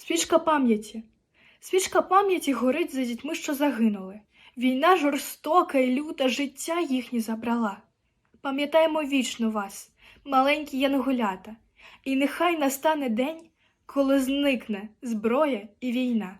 Свічка пам'яті. Свічка пам'яті горить за дітьми, що загинули. Війна жорстока і люта життя їхні забрала. Пам'ятаємо вічно вас, маленькі янголята, і нехай настане день, коли зникне зброя і війна.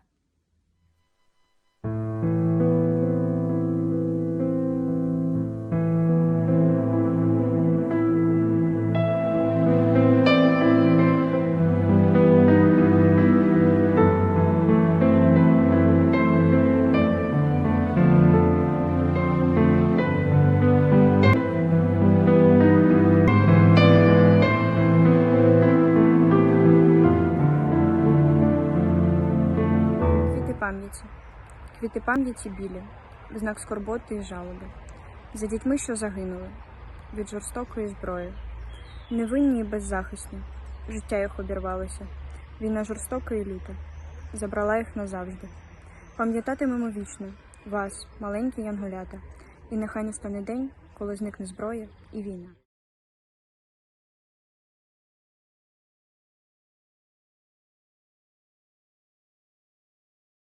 Пам'яті. Квіти пам'яті білі, в знак скорботи і жалоби. За дітьми, що загинули від жорстокої зброї. Невинні і беззахисні. Життя їх обірвалося. Війна жорстока і люта. Забрала їх назавжди. Пам'ятатимемо вічно вас, маленькі янголята, і нехай настане день, коли зникне зброя і війна.